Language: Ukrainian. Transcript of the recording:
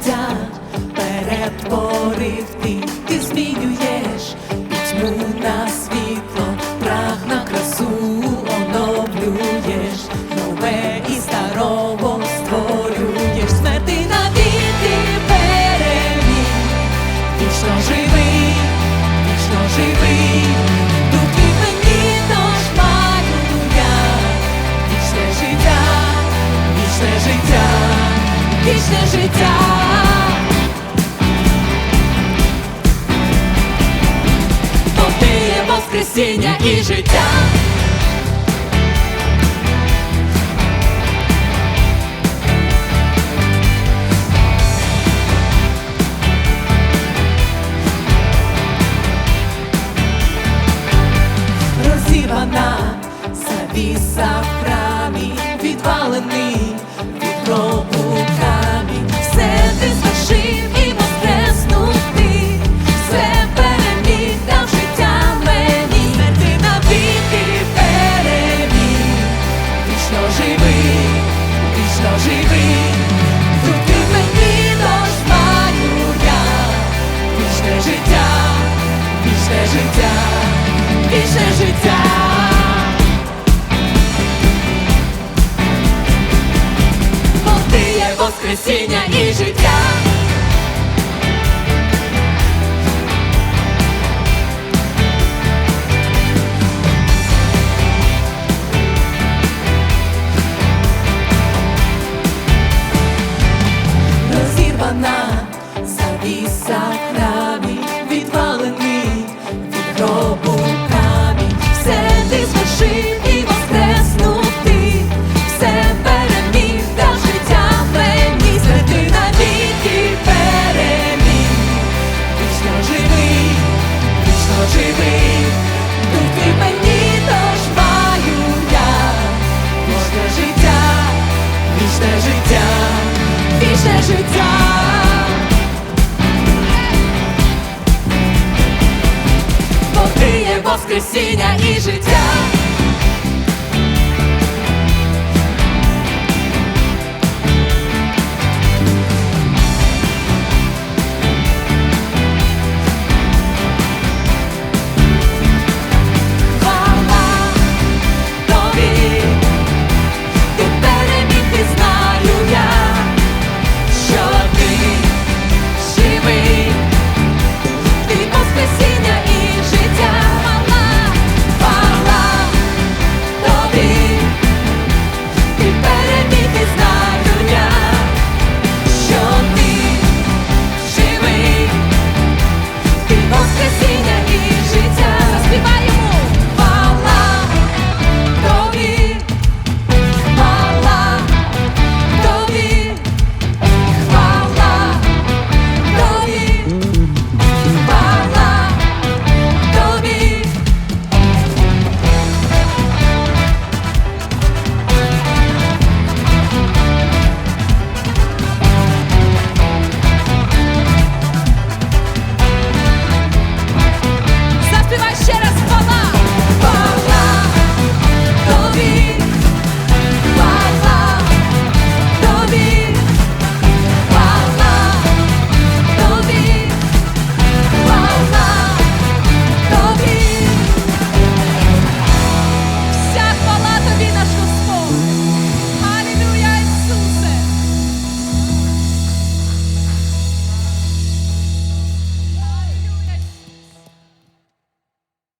життя перетворив ти, ти змінюєш пітьму на світло, прах на красу оновлюєш, нове і старого створюєш, смерти навіки переміг, вічно живий, вічно живий, дух мені тож вічне життя, вічне життя, вічне життя. Воскресіння і життя. Розірвана завіса в храмі, відвалений життя, вічне життя. Бо ти є воскресіння і життя. Вічне життя. Бо ти є воскресіння і життя.